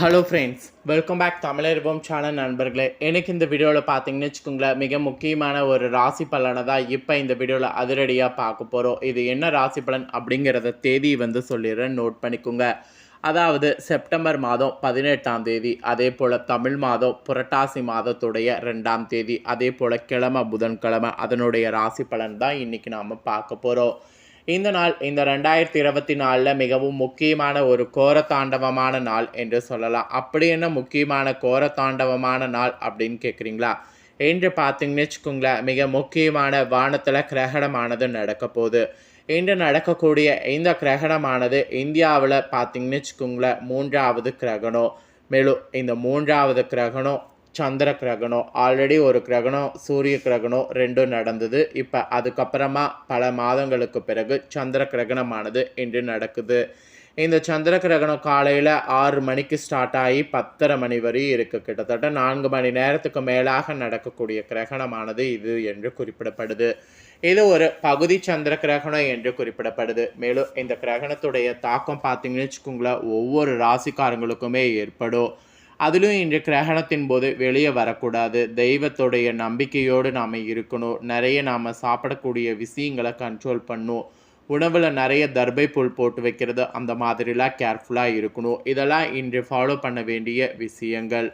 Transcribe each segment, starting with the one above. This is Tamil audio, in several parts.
ஹலோ ஃப்ரெண்ட்ஸ் வெல்கம் பேக் தமிழர்பம் சேனல் நண்பர்களே. எனக்கு இந்த வீடியோவில் பார்த்தீங்கன்னு வச்சுக்கோங்களேன் மிக முக்கியமான ஒரு ராசி பலனை தான் இப்போ இந்த வீடியோவில் அதிரடியாக பார்க்க போகிறோம் இது என்ன ராசி பலன் அப்படிங்கிறத தேதி வந்து சொல்லிடுறேன். நோட் பண்ணிக்கோங்க. அதாவது செப்டம்பர் மாதம் பதினெட்டாம் தேதி அதே போல் தமிழ் மாதம் புரட்டாசி மாதத்துடைய ரெண்டாம் தேதி அதே போல் கிழமை புதன்கிழமை அதனுடைய ராசி பலன் தான் இன்றைக்கி நாம் பார்க்க போகிறோம் இந்த நாள் இந்த ரெண்டாயிரத்தி இருபத்தி நாலில் மிகவும் முக்கியமான ஒரு கோரத்தாண்டவமான நாள் என்று சொல்லலாம். அப்படி என்ன முக்கியமான கோரத்தாண்டவமான நாள் அப்படின்னு கேட்குறீங்களா என்று பார்த்தீங்கன்னு வச்சுக்கோங்களேன் மிக முக்கியமான வானத்தில் கிரகணமானது நடக்க போகுது. இன்று நடக்கக்கூடிய இந்த கிரகணமானது இந்தியாவில் பார்த்தீங்கன்னு வச்சுக்கோங்களேன் மூன்றாவது கிரகணம். மேலும் இந்த மூன்றாவது கிரகணம் சந்திர கிரகணம். ஆல்ரெடி ஒரு கிரகணம் சூரிய கிரகணம் ரெண்டும் நடந்தது. இப்போ அதுக்கப்புறமா பல மாதங்களுக்கு பிறகு சந்திர கிரகணமானது இன்று நடக்குது. இந்த சந்திர கிரகணம் காலையில் ஆறு மணிக்கு ஸ்டார்ட் ஆகி பத்தரை மணி வரை இருக்குது கிட்டத்தட்ட நான்கு மணி நேரத்துக்கு மேலாக நடக்கக்கூடிய கிரகணமானது இது என்று குறிப்பிடப்படுது. இது ஒரு பகுதி சந்திர கிரகணம் என்று குறிப்பிடப்படுது. மேலும் இந்த கிரகணத்துடைய தாக்கம் பார்த்தீங்கன்னு வச்சுக்கோங்களேன் ஒவ்வொரு ராசிக்காரங்களுக்குமே ஏற்படும். அதிலும் இன்று கிரகணத்தின் போது வெளியே வரக்கூடாது. தெய்வத்துடைய நம்பிக்கையோடு நாம் இருக்கணும். நிறைய நாம் சாப்பிடக்கூடிய விஷயங்களை கண்ட்ரோல் பண்ணும். உணவில் நிறைய தர்பை புல் போட்டு வைக்கிறது அந்த மாதிரிலாம் கேர்ஃபுல்லாக இருக்கணும். இதெல்லாம் இன்று ஃபாலோ பண்ண வேண்டிய விஷயங்கள்.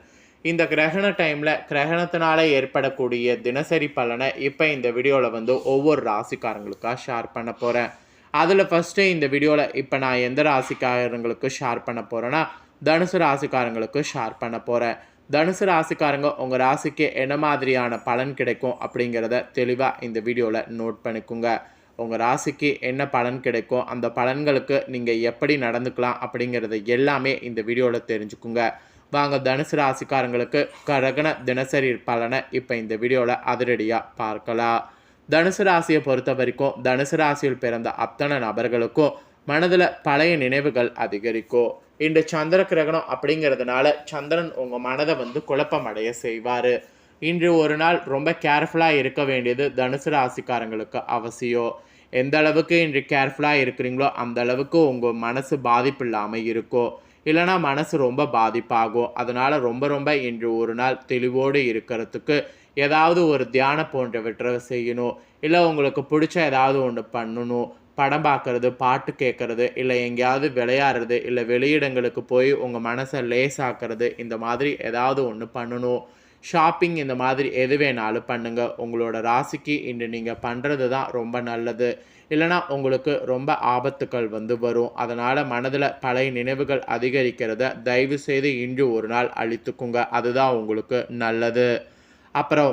இந்த கிரகண டைமில் கிரகணத்தினால ஏற்படக்கூடிய தினசரி பலனை இப்போ இந்த வீடியோவில் வந்து ஒவ்வொரு ராசிக்காரங்களுக்காக ஷேர் பண்ண போகிறேன் அதில் ஃபஸ்ட்டு இந்த வீடியோவில் இப்போ நான் எந்த ராசிக்காரங்களுக்கு ஷேர் பண்ண போகிறேன்னா தனுசு ராசிக்காரங்களுக்கு ஷேர் பண்ண போகிறேன் தனுசு ராசிக்காரங்க உங்கள் ராசிக்கு என்ன மாதிரியான பலன் கிடைக்கும் அப்படிங்கிறத தெளிவாக இந்த வீடியோவில் நோட் பண்ணிக்கோங்க. உங்கள் ராசிக்கு என்ன பலன் கிடைக்கும் அந்த பலன்களுக்கு நீங்கள் எப்படி நடந்துக்கலாம் அப்படிங்கிறத எல்லாமே இந்த வீடியோவில் தெரிஞ்சுக்குங்க. வாங்க தனுசு ராசிக்காரங்களுக்கு கரகண தினசரி பலனை இப்போ இந்த வீடியோவில் அதிரடியாக பார்க்கலாம். தனுசு ராசியை பொறுத்த வரைக்கும் தனுசு ராசியில் பிறந்த அத்தனை நபர்களுக்கும் மனதில் பழைய நினைவுகள் அதிகரிக்கும். இன்று சந்திர கிரகணம் அப்படிங்கிறதுனால சந்திரன் உங்கள் மனதை வந்து குழப்பமடைய செய்வார். இன்று ஒரு நாள் ரொம்ப கேர்ஃபுல்லாக இருக்க வேண்டியது தனுசு ராசிக்காரங்களுக்கு அவசியம். எந்த அளவுக்கு இன்று கேர்ஃபுல்லாக இருக்கிறீங்களோ அந்த அளவுக்கு உங்கள் மனசு பாதிப்பு இல்லாமல் இருக்கும். இல்லைனா மனசு ரொம்ப பாதிப்பாகும். அதனால் ரொம்ப ரொம்ப இன்று ஒரு நாள் தெளிவோடு இருக்கிறதுக்கு ஏதாவது ஒரு தியானம் போன்றவற்றை செய்யணும். இல்லை உங்களுக்கு பிடிச்ச ஏதாவது ஒன்று பண்ணணும். படம் பார்க்குறது பாட்டு கேட்குறது இல்லை எங்கேயாவது விளையாடுறது இல்லை வெளியிடங்களுக்கு போய் உங்கள் மனசை லேசாக்குறது இந்த மாதிரி ஏதாவது ஒன்று பண்ணணும். ஷாப்பிங் இந்த மாதிரி எது வேணாலும் பண்ணுங்கள் உங்களோட ராசிக்கு இன்று நீங்கள் பண்ணுறது தான் ரொம்ப நல்லது. இல்லைனா உங்களுக்கு ரொம்ப ஆபத்துக்கள் வந்து வரும். அதனால் மனதில் பழைய நினைவுகள் அதிகரிக்கிறத தயவு செய்து இன்று ஒரு நாள் அழித்துக்குங்க. அதுதான் உங்களுக்கு நல்லது. அப்புறம்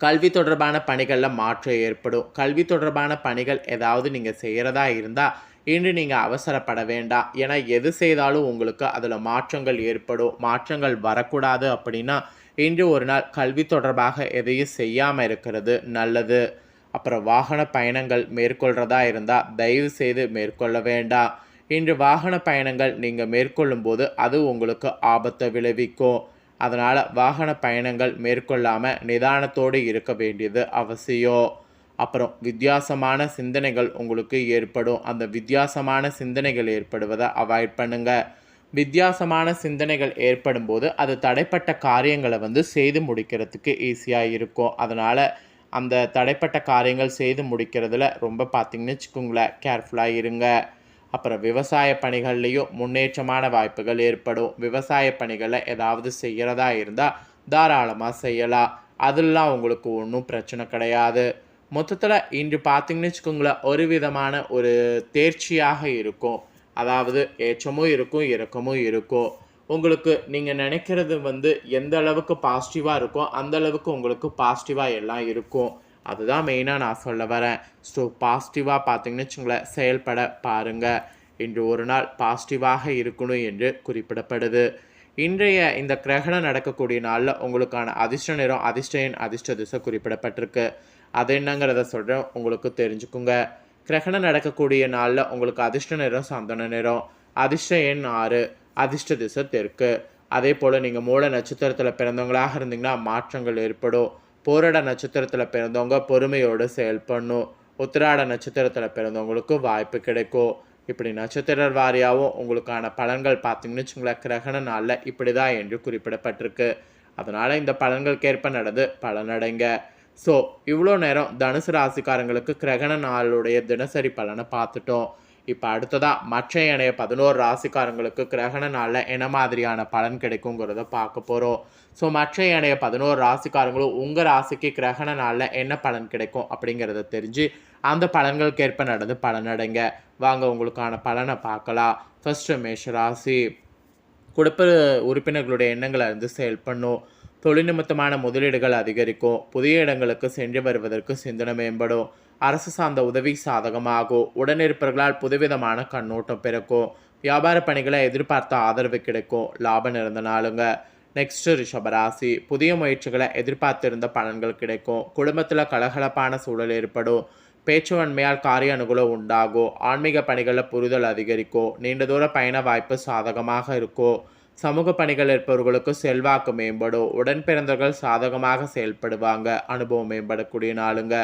கல்வி தொடர்பான பணிகளில் மாற்றம் ஏற்படும். கல்வி தொடர்பான பணிகள் ஏதாவது நீங்கள் செய்கிறதா இருந்தால் இன்று நீங்கள் அவசரப்பட வேண்டாம். ஏன்னா எது செய்தாலும் உங்களுக்கு அதில் மாற்றங்கள் ஏற்படும். மாற்றங்கள் வரக்கூடாது அப்படின்னா இன்று ஒரு நாள் கல்வி தொடர்பாக எதையும் செய்யாமல் இருக்கிறது நல்லது. அப்புறம் வாகன பயணங்கள் மேற்கொள்கிறதா இருந்தால் தயவு செய்து மேற்கொள்ள வேண்டாம். இன்று வாகன பயணங்கள் நீங்கள் மேற்கொள்ளும்போது அது உங்களுக்கு ஆபத்தை விளைவிக்கும். அதனால் வாகன பயணங்கள் மேற்கொள்ளாமல் நிதானத்தோடு இருக்க வேண்டியது அவசியம். அப்புறம் வித்தியாசமான சிந்தனைகள் உங்களுக்கு ஏற்படும். அந்த வித்தியாசமான சிந்தனைகள் ஏற்படுவதை அவாய்ட் பண்ணுங்கள் வித்தியாசமான சிந்தனைகள் ஏற்படும் போது அது தடைப்பட்ட காரியங்களை வந்து செய்து முடிக்கிறதுக்கு ஈஸியாக இருக்கும். அதனால் அந்த தடைப்பட்ட காரியங்கள் செய்து முடிக்கிறதுல ரொம்ப பார்த்திங்கன்னு வச்சுக்கோங்களேன் கேர்ஃபுல்லாக இருங்க. அப்புறம் விவசாய பணிகள்லேயும் முன்னேற்றமான வாய்ப்புகள் ஏற்படும். விவசாய பணிகளை ஏதாவது செய்கிறதா இருந்தால் தாராளமாக செய்யலாம். அதெல்லாம் உங்களுக்கு ஒன்றும் பிரச்சனை கிடையாது. மொத்தத்தில் இன்று பார்த்தீங்கன்னு வச்சுக்கோங்களேன் ஒரு விதமான ஒரு தேர்ச்சியாக இருக்கும். அதாவது ஏற்றமும் இருக்கும் இறக்கமும் இருக்கும். உங்களுக்கு நீங்கள் நினைக்கிறது வந்து எந்த அளவுக்கு பாசிட்டிவாக இருக்கோ அந்த அளவுக்கு உங்களுக்கு பாசிட்டிவாக எல்லாம் இருக்கும். அதுதான் மெயினாக நான் சொல்ல வரேன். ஸோ பாசிட்டிவாக பார்த்தீங்கன்னு வச்சுங்களேன் செயல்பட பாருங்கள் இன்று ஒரு நாள் பாசிட்டிவாக இருக்கணும் என்று குறிப்பிடப்படுது. இன்றைய இந்த கிரகணம் நடக்கக்கூடிய நாளில் உங்களுக்கான அதிர்ஷ்ட நிறம் அதிர்ஷ்டையின் அதிர்ஷ்ட திசை குறிப்பிடப்பட்டிருக்கு. அது என்னங்கிறத சொல்கிறேன் உங்களுக்கு தெரிஞ்சுக்குங்க. கிரகணம் நடக்கக்கூடிய நாளில் உங்களுக்கு அதிர்ஷ்ட நிறம் சந்தன நிறம். அதிர்ஷ்ட எண் ஆறு அதிர்ஷ்ட திசை தெற்கு. அதே போல் நீங்கள் மூல நட்சத்திரத்தில் பிறந்தவங்களாக இருந்தீங்கன்னா மாற்றங்கள் ஏற்படும். போராட நட்சத்திரத்தில் பிறந்தவங்க பொறுமையோடு செயல்படணும். உத்திராட நட்சத்திரத்தில் பிறந்தவங்களுக்கு வாய்ப்பு கிடைக்கும். இப்படி நட்சத்திர வாரியாகவும் உங்களுக்கான பலன்கள் பார்த்தீங்கன்னு வச்சுங்களேன் கிரகண நாளில் இப்படி தான் என்று குறிப்பிடப்பட்டிருக்கு. அதனால் இந்த பலன்களுக்கேற்ப நடந்து பலனடைங்க ஸோ இவ்வளோ நேரம் தனுசு ராசிக்காரங்களுக்கு கிரகண நாளுடைய தினசரி பலனை பார்த்துட்டோம். இப்போ அடுத்ததாக மற்ற இணைய பதினோரு ராசிக்காரங்களுக்கு கிரகண நாளில் என்ன மாதிரியான பலன் கிடைக்குங்கிறத பார்க்க போகிறோம் ஸோ மற்ற இணைய பதினோரு ராசிக்காரங்களும் உங்கள் ராசிக்கு கிரகண நாளில் என்ன பலன் கிடைக்கும் அப்படிங்கிறத தெரிஞ்சு அந்த பலன்களுக்கேற்ப நடந்து பலனடைங்க. வாங்க உங்களுக்கான பலனை பார்க்கலாம். ஃபஸ்ட்டு மேஷ ராசி. குடும்ப உறுப்பினர்களுடைய எண்ணங்களை வந்து செயல்படணும் தொழில் நிமித்தமான முதலீடுகள் அதிகரிக்கும். புதிய இடங்களுக்கு சென்று வருவதற்கு சிந்தனை மேம்படும். அரசு சார்ந்த உதவி சாதகமாகும் உடனிருப்பவர்களால் புதுவிதமான கண்ணோட்டம் பிறக்கும் வியாபார பணிகளை எதிர்பார்த்த ஆதரவு கிடைக்கும் லாபம் இருந்த நாளுங்க. நெக்ஸ்ட் ரிஷபராசி புதிய முயற்சிகளை எதிர்பார்த்திருந்த பலன்கள் கிடைக்கும் குடும்பத்தில் கலகலப்பான சூழல் ஏற்படும் பேச்சுவன்மையால் காரிய அனுகூலம் உண்டாகும் ஆன்மீக பணிகளில் புரிதல் அதிகரிக்கும் நீண்ட தூர பயண வாய்ப்பு சாதகமாக இருக்கும் சமூக பணிகள் இருப்பவர்களுக்கு செல்வாக்கு மேம்படும் உடன் பிறந்தவர்கள் சாதகமாக செயல்படுவாங்க அனுபவம் மேம்படக்கூடிய நாளுங்க.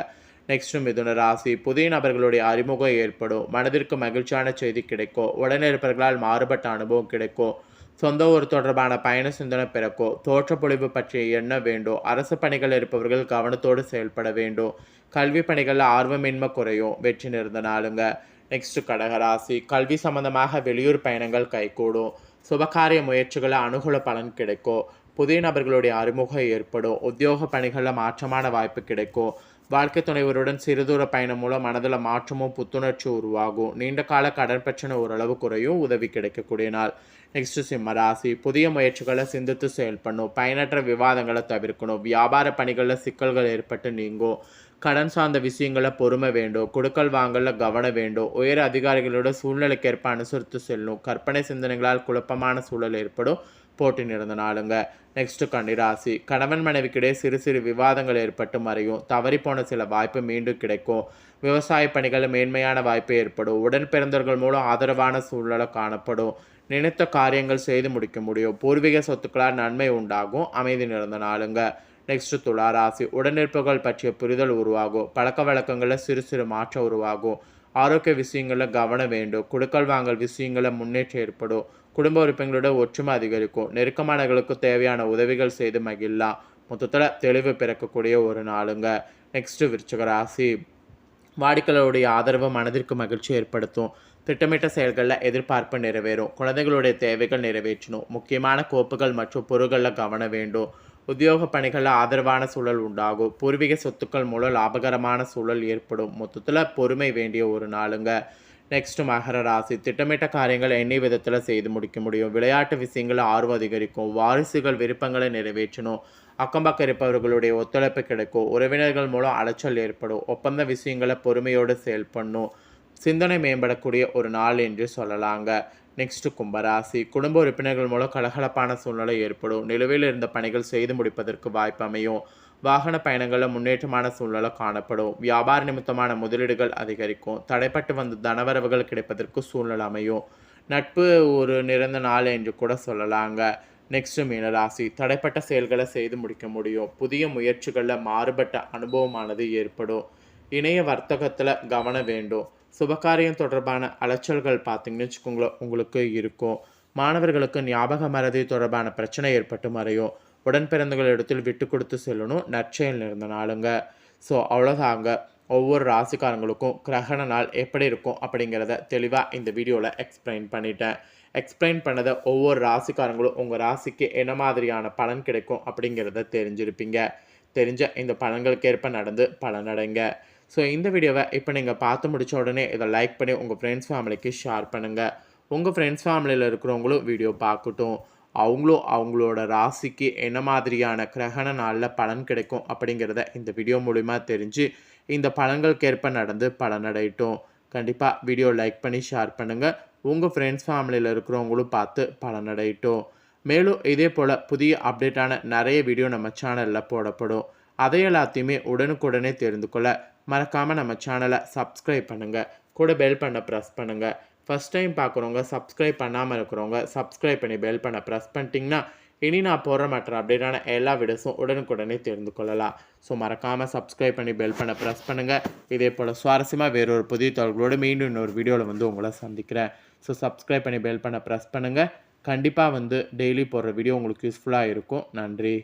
நெக்ஸ்ட் மிதுன ராசி. புதிய நபர்களுடைய அறிமுகம் ஏற்படும். மனதிற்கு மகிழ்ச்சியான செய்தி கிடைக்கும். உடனிருப்பவர்களால் மாறுபட்ட அனுபவம் கிடைக்கும். சொந்த ஊர் தொடர்பான பயண சிந்தனை பிறக்கும். தோற்றப்பொழிவு பற்றிய எண்ண வேண்டும். அரசு பணிகள் இருப்பவர்கள் கவனத்தோடு செயல்பட வேண்டும். கல்வி பணிகளில் ஆர்வமின்மை குறையும். வெற்றி நிறந்தனாலுங்க நெக்ஸ்ட் கடகராசி கல்வி சம்பந்தமாக வெளியூர் பயணங்கள் கைகூடும். சுபகாரிய முயற்சிகளை அனுகூல பலன் கிடைக்கும். புதிய நபர்களுடைய அறிமுகம் ஏற்படும். உத்தியோக பணிகளில் மாற்றமான வாய்ப்பு கிடைக்கும். வாழ்க்கை துணைவருடன் சிறுதூர பயணம் மூலம் மனதில் மாற்றமும் புத்துணர்ச்சி உருவாகும். நீண்ட கால கடன் பிரச்சனை ஓரளவு குறையும். உதவி கிடைக்கக்கூடிய நாள். நெக்ஸ்ட் சிம்ம ராசி. புதிய முயற்சிகளை சிந்தித்து செயல்படணும். பயனற்ற விவாதங்களை தவிர்க்கணும். வியாபார பணிகளில் சிக்கல்கள் ஏற்பட்டு நீங்கும். கடன் சார்ந்த விஷயங்களை பொறுமை வேண்டும். கொடுக்கல் வாங்கல கவனம் வேண்டும். உயர் அதிகாரிகளோட சூழ்நிலைக்கேற்ப அனுசரித்து செல்லும் கற்பனை சிந்தனைகளால் குழப்பமான சூழல் ஏற்படும். போட்டி நிறந்த நாளுங்க. நெக்ஸ்ட் கன்னிராசி கணவன் மனைவிக்கிடையே சிறு சிறு விவாதங்கள் ஏற்பட்டு மறையும். தவறிப்போன சில வாய்ப்பு மீண்டும் கிடைக்கும். விவசாய பணிகள் மேன்மையான வாய்ப்பு ஏற்படும். உடன் பிறந்தவர்கள் மூலம் ஆதரவான சூழ்நிலை காணப்படும். நினைத்த காரியங்கள் செய்து முடிக்க முடியும். பூர்வீக சொத்துக்களால் நன்மை உண்டாகும். அமைதி நிறந்த நாளுங்க. நெக்ஸ்ட் துலா ராசி. உடனிருப்புகள் பற்றிய புரிதல் உருவாகும். பழக்க வழக்கங்களில் சிறு சிறு மாற்றம் உருவாகும். ஆரோக்கிய விஷயங்களில் கவனம் வேண்டும். குடுக்கல் வாங்கல் விஷயங்களில் முன்னேற்றம் ஏற்படும். குடும்ப உறுப்பினர்களோட ஒற்றுமை அதிகரிக்கும். நெருக்கமானவர்களுக்கு தேவையான உதவிகள் செய்து மகிழலாம். மொத்தத்தில் தெளிவு பிறக்கக்கூடிய ஒரு நாளுங்க. நெக்ஸ்ட்டு விருச்சக ராசி. வாடிக்கையாளருடைய ஆதரவு மனதிற்கு மகிழ்ச்சி ஏற்படுத்தும். திட்டமிட்ட செயல்களில் எதிர்பார்ப்பு நிறைவேறும். குழந்தைகளுடைய தேவைகள் நிறைவேற்றணும். முக்கியமான கோப்புகள் மற்றும் பொருட்களில் கவனம் வேண்டும். உத்தியோக பணிகளில் ஆதரவான சூழல் உண்டாகும். பூர்வீக சொத்துக்கள் மூலம் லாபகரமான சூழல் ஏற்படும். மொத்தத்தில் பொறுமை வேண்டிய ஒரு நாளுங்க. நெக்ஸ்ட் மகர ராசி. திட்டமிட்ட காரியங்கள் எண்ணெய் விதத்தில் செய்து முடிக்க முடியும். விளையாட்டு விஷயங்கள் ஆர்வம் அதிகரிக்கும். வாரிசுகள் விருப்பங்களை நிறைவேற்றணும். அக்கம்பக்கம் இருப்பவர்களுடைய ஒத்துழைப்பு கிடைக்கும். உறவினர்கள் மூலம் அலைச்சல் ஏற்படும். ஒப்பந்த விஷயங்களை பொறுமையோடு செயல்படணும் சிந்தனை மேம்படக்கூடிய ஒரு நாள் என்று சொல்லலாங்க. நெக்ஸ்ட் கும்பராசி. குடும்ப உறுப்பினர்கள் மூலம் கலகலப்பான சூழ்நிலை ஏற்படும். நிலுவையில் இருந்த பணிகள் செய்து முடிப்பதற்கு வாய்ப்பு அமையும். வாகன பயணங்களில் முன்னேற்றமான சூழ்நிலை காணப்படும். வியாபார நிமித்தமான முதலீடுகள் அதிகரிக்கும். தடைப்பட்டு வந்த தனவரவுகள் கிடைப்பதற்கு சூழ்நிலை அமையும். நட்பு ஒரு நிறந்த நாள் என்று கூட சொல்லலாங்க. நெக்ஸ்ட் மீனராசி தடைப்பட்ட செயல்களை செய்து முடிக்க முடியும். புதிய முயற்சிகளில் மாறுபட்ட அனுபவமானது ஏற்படும். இணைய வர்த்தகத்தில் கவனம் வேண்டும். சுபகாரியம் தொடர்பான அலைச்சல்கள் பார்த்தீங்கன்னு வச்சுக்கோங்களேன் உங்களுக்கு இருக்கும். மாணவர்களுக்கு ஞாபக மறதி தொடர்பான பிரச்சனை ஏற்பட்டு மறையும். உடன் பிறந்தவர்கள் இடத்தில் விட்டு கொடுத்து செல்லணும். நற்செயல் இருந்த நாளுங்க. ஸோ அவ்வளோதாங்க ஒவ்வொரு ராசிக்காரங்களுக்கும் கிரகண நாள் எப்படி இருக்கும் அப்படிங்கிறத தெளிவாக இந்த வீடியோவில் எக்ஸ்பிளைன் பண்ணிட்டேன். எக்ஸ்பிளைன் பண்ணதை ஒவ்வொரு ராசிக்காரங்களும் உங்கள் ராசிக்கு என்ன மாதிரியான பலன் கிடைக்கும் அப்படிங்கிறத தெரிஞ்சிருப்பீங்க. தெரிஞ்ச இந்த பலன்களுக்கேற்ப நடந்து பலனடைங்க ஸோ இந்த வீடியோவை இப்போ நீங்கள் பார்த்து முடித்த உடனே இதை லைக் பண்ணி உங்கள் ஃப்ரெண்ட்ஸ் ஃபேமிலிக்கு ஷேர் பண்ணுங்கள் உங்கள் ஃப்ரெண்ட்ஸ் ஃபேமிலியில் இருக்கிறவங்களும் வீடியோ பார்க்கட்டும். அவங்களும் அவங்களோட ராசிக்கு என்ன மாதிரியான கிரகண நாளில் பலன் கிடைக்கும் அப்படிங்கிறத இந்த வீடியோ மூலிமா தெரிஞ்சு இந்த பலன்களுக்கேற்ப நடந்து பலனடையட்டும். கண்டிப்பாக வீடியோ லைக் பண்ணி ஷேர் பண்ணுங்கள் உங்கள் ஃப்ரெண்ட்ஸ் ஃபேமிலியில் இருக்கிறவங்களும் பார்த்து பலனடையட்டும். மேலும் இதே போல் புதிய அப்டேட்டான நிறைய வீடியோ நம்ம சேனலில் போடப்படும். அதை எல்லாத்தையுமே உடனுக்குடனே தெரிந்து கொள்ள மறக்காமல் நம்ம சேனலை சப்ஸ்கிரைப் பண்ணுங்கள் கூட பெல் பண்ண ப்ரெஸ் பண்ணுங்கள் ஃபஸ்ட் டைம் பார்க்குறவங்க சப்ஸ்கிரைப் பண்ணாமல் இருக்கிறவங்க சப்ஸ்கிரைப் பண்ணி பெல் பண்ண ப்ரெஸ் பண்ணிட்டீங்கன்னா இனி நான் போடுற மற்ற அப்டேட்டான எல்லா வீடியோஸும் உடனுக்குடனே தெரிந்து கொள்ளலாம். ஸோ மறக்காமல் சப்ஸ்கிரைப் பண்ணி பெல் பண்ண ப்ரெஸ் பண்ணுங்கள் இதே போல் சுவாரஸ்யமாக வேறொரு புதிய தகவலோடு மீண்டும் இன்னொரு வீடியோவில் வந்து உங்களை சந்திக்கிறேன். ஸோ சப்ஸ்கிரைப் பண்ணி பெல் பண்ண ப்ரெஸ் பண்ணுங்கள் கண்டிப்பாக வந்து டெய்லி போடுற வீடியோ உங்களுக்கு யூஸ்ஃபுல்லாக இருக்கும். நன்றி.